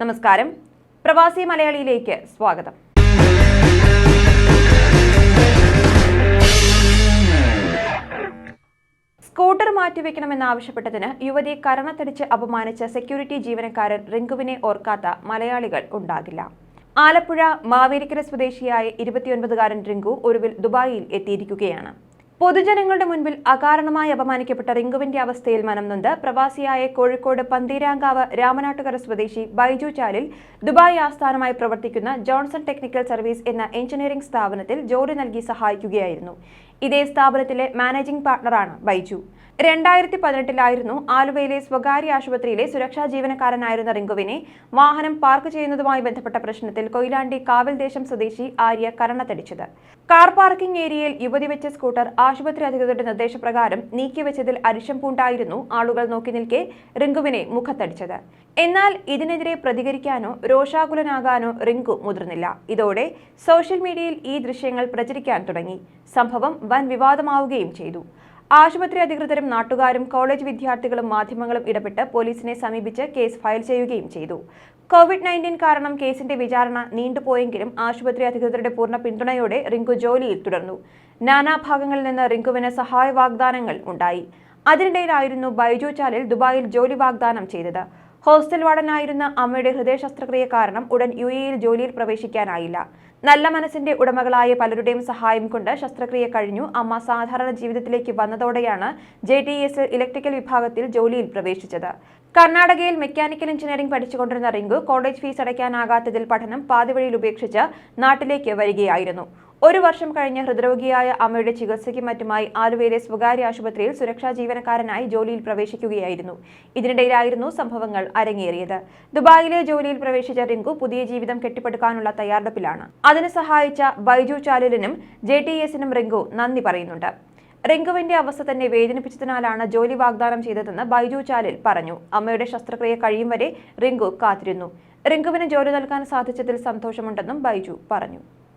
നമസ്കാരം. പ്രവാസി മലയാളിയിലേക്ക് സ്വാഗതം. സ്കൂട്ടർ മാറ്റിവെക്കണമെന്നാവശ്യപ്പെട്ടതിന് യുവതി കരണത്തടിച്ച് അപമാനിച്ച സെക്യൂരിറ്റി ജീവനക്കാരൻ റിങ്കുവിനെ ഓർക്കാത്ത മലയാളികൾ ഉണ്ടാകില്ല. ആലപ്പുഴ മാവേലിക്കര സ്വദേശിയായ ഇരുപത്തിയൊൻപതുകാരൻ റിങ്കു ഒരുവിൽ ദുബായിൽ എത്തിയിരിക്കുകയാണ്. പൊതുജനങ്ങളുടെ മുൻപിൽ അകാരണമായി അപമാനിക്കപ്പെട്ട റിങ്കുവിന്റെ അവസ്ഥയിൽ മനം നൊന്ത് പ്രവാസിയായ കോഴിക്കോട് പന്തീരാങ്കാവ് രാമനാട്ടുകര സ്വദേശി ബൈജു ചാലിൽ ദുബായ് ആസ്ഥാനമായി പ്രവർത്തിക്കുന്ന ജോൺസൺ ടെക്നിക്കൽ സർവീസ് എന്ന എഞ്ചിനീയറിംഗ് സ്ഥാപനത്തിൽ ജോലി നൽകി സഹായിക്കുകയായിരുന്നു. ഇതേ സ്ഥാപനത്തിലെ മാനേജിംഗ് പാർട്ണറാണ് ബൈജു. രണ്ടായിരത്തി പതിനെട്ടിലായിരുന്നു ആലുവയിലെ സ്വകാര്യ ആശുപത്രിയിലെ സുരക്ഷാ ജീവനക്കാരനായിരുന്ന റിങ്കുവിനെ വാഹനം പാർക്ക് ചെയ്യുന്നതുമായി ബന്ധപ്പെട്ട പ്രശ്നത്തിൽ കൊയിലാണ്ടി കാവൽദേശം സ്വദേശി ആര്യ കരണത്തടിച്ചത്. കാർ പാർക്കിംഗ് ഏരിയയിൽ യുവതി വെച്ച സ്കൂട്ടർ ആശുപത്രി അധികൃതരുടെ നിർദ്ദേശപ്രകാരം നീക്കിവെച്ചതിൽ അരിശം പൂണ്ടായിരുന്നു ആളുകൾ നോക്കി നിൽക്കെ റിങ്കുവിനെ മുഖത്തടിച്ചത്. എന്നാൽ ഇതിനെതിരെ പ്രതികരിക്കാനോ രോഷാകുലനാകാനോ റിങ്കു മുതിർന്നില്ല. ഇതോടെ സോഷ്യൽ മീഡിയയിൽ ഈ ദൃശ്യങ്ങൾ പ്രചരിക്കാൻ തുടങ്ങി. സംഭവം വൻ വിവാദമാവുകയും ചെയ്തു. ആശുപത്രി അധികൃതരും നാട്ടുകാരും കോളേജ് വിദ്യാർത്ഥികളും മാധ്യമങ്ങളും ഇടപെട്ട് പോലീസിനെ സമീപിച്ച് കേസ് ഫയൽ ചെയ്യുകയും ചെയ്തു. കോവിഡ് നയന്റീൻ കാരണം കേസിന്റെ വിചാരണ നീണ്ടുപോയെങ്കിലും ആശുപത്രി അധികൃതരുടെ പൂർണ പിന്തുണയോടെ റിങ്കു ജോലിയിൽ തുടർന്നു. നാനാഭാഗങ്ങളിൽ നിന്ന് റിങ്കുവിന് സഹായ വാഗ്ദാനങ്ങൾ ഉണ്ടായി. അതിനിടയിലായിരുന്നു ബൈജു ചാലിൽ ദുബായിൽ ജോലി വാഗ്ദാനം ചെയ്തത്. ഹോസ്റ്റൽ വാർഡനായിരുന്ന അമ്മയുടെ ഹൃദയ ശസ്ത്രക്രിയ കാരണം ഉടൻ യു എയിൽ ജോലിയിൽ പ്രവേശിക്കാനായില്ല. നല്ല മനസ്സിന്റെ ഉടമകളായ പലരുടെയും സഹായം കൊണ്ട് ശസ്ത്രക്രിയ കഴിഞ്ഞു. അമ്മ സാധാരണ ജീവിതത്തിലേക്ക് വന്നതോടെയാണ് ജെ ടി എസ് ഇലക്ട്രിക്കൽ വിഭാഗത്തിൽ ജോലിയിൽ പ്രവേശിച്ചത്. കർണാടകയിൽ മെക്കാനിക്കൽ എഞ്ചിനീയറിംഗ് പഠിച്ചുകൊണ്ടിരുന്ന റിങ്കു കോളേജ് ഫീസ് അടയ്ക്കാനാകാത്തതിൽ പഠനം പാതിവഴിയിൽ ഉപേക്ഷിച്ച് നാട്ടിലേക്ക് വരികയായിരുന്നു. ഒരു വർഷം കഴിഞ്ഞ് ഹൃദ്രോഗിയായ അമ്മയുടെ ചികിത്സയ്ക്കും മറ്റുമായി ആലുവയിലെ സ്വകാര്യ ആശുപത്രിയിൽ സുരക്ഷാ ജീവനക്കാരനായി ജോലിയിൽ പ്രവേശിക്കുകയായിരുന്നു. ഇതിനിടയിലായിരുന്നു സംഭവങ്ങൾ അരങ്ങേറിയത്. ദുബായിലെ ജോലിയിൽ പ്രവേശിച്ച റിങ്കു പുതിയ ജീവിതം കെട്ടിപ്പടുക്കാനുള്ള തയ്യാറെടുപ്പിലാണ്. അതിന് സഹായിച്ച ബൈജു ചാലിലിനും ജെ ടി എസിനും റിങ്കു നന്ദി പറയുന്നുണ്ട്. റിങ്കുവിന്റെ അവസ്ഥ തന്നെ വേദനിപ്പിച്ചതിനാലാണ് ജോലി വാഗ്ദാനം ചെയ്തതെന്ന് ബൈജു ചാലിൽ പറഞ്ഞു. അമ്മയുടെ ശസ്ത്രക്രിയ കഴിയും വരെ റിങ്കു കാത്തിരുന്നു. റിങ്കുവിന് ജോലി നൽകാൻ സാധിച്ചതിൽ സന്തോഷമുണ്ടെന്നും ബൈജു പറഞ്ഞു.